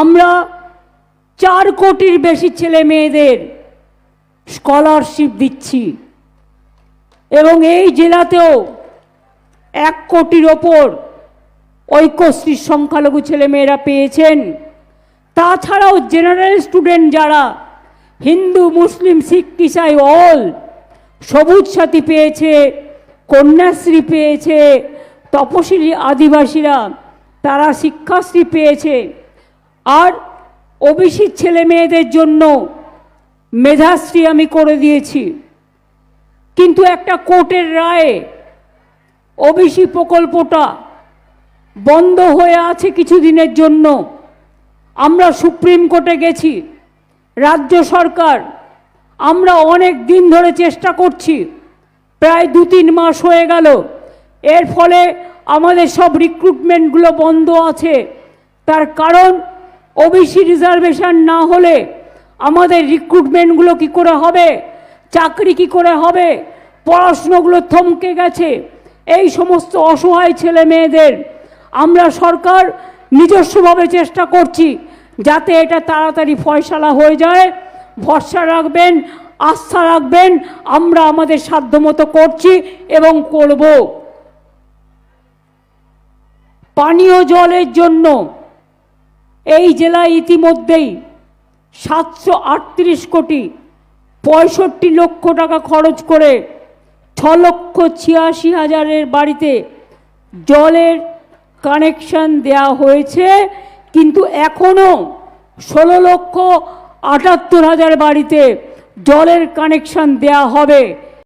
আমরা চার কোটির বেশি ছেলে মেয়েদের স্কলারশিপ দিচ্ছি। এবং এই জেলাতেও এক কোটির ওপর ঐক্যশ্রীর সংখ্যালঘু ছেলেমেয়েরা পেয়েছেন। তাছাড়াও জেনারেল স্টুডেন্ট যারা, হিন্দু, মুসলিম, শিখ, ইসাই অল সবুজ সাথী পেয়েছে, কন্যাশ্রী পেয়েছে, তপশিলি আদিবাসীরা, তারা শিক্ষাশ্রী পেয়েছে। আর ওবিসি ছেলে মেয়েদের জন্য মেধাশ্রী আমি করে দিয়েছি। কিন্তু একটা কোর্টের রায়ে ওবিসি প্রকল্পটা বন্ধ হয়ে আছে কিছুদিনের জন্য। আমরা সুপ্রিম কোর্টে গেছি, রাজ্য সরকার, আমরা অনেক দিন ধরে চেষ্টা করছি, প্রায় দু তিন মাস হয়ে গেল। এর ফলে আমাদের সব রিক্রুটমেন্টগুলো বন্ধ আছে। তার কারণ ওবিসি রিজার্ভেশন না হলে আমাদের রিক্রুটমেন্টগুলো কি করে হবে? চাকরি কি করে হবে? পড়াশুনোগুলো থমকে গেছে। এই সমস্ত অসহায় ছেলে মেয়েদের আমরা সরকার নিজস্বভাবে চেষ্টা করছি যাতে এটা তাড়াতাড়ি ফয়সালা হয়ে যায়। ভরসা রাখবেন, আস্থা রাখবেন, আমরা আমাদের সাধ্যমতো করছি এবং করব। পানীয় জলের জন্য এই জেলায় ইতিমধ্যেই সাতশো আটত্রিশ কোটি পঁয়ষট্টি লক্ষ টাকা খরচ করে ছ লক্ষ ছিয়াশি হাজারের বাড়িতে জলের কানেকশন দেয়া হয়েছে, কিন্তু এখনও ষোলো লক্ষ আটাত্তর হাজার বাড়িতে জলের কানেকশন দেয়া হবে।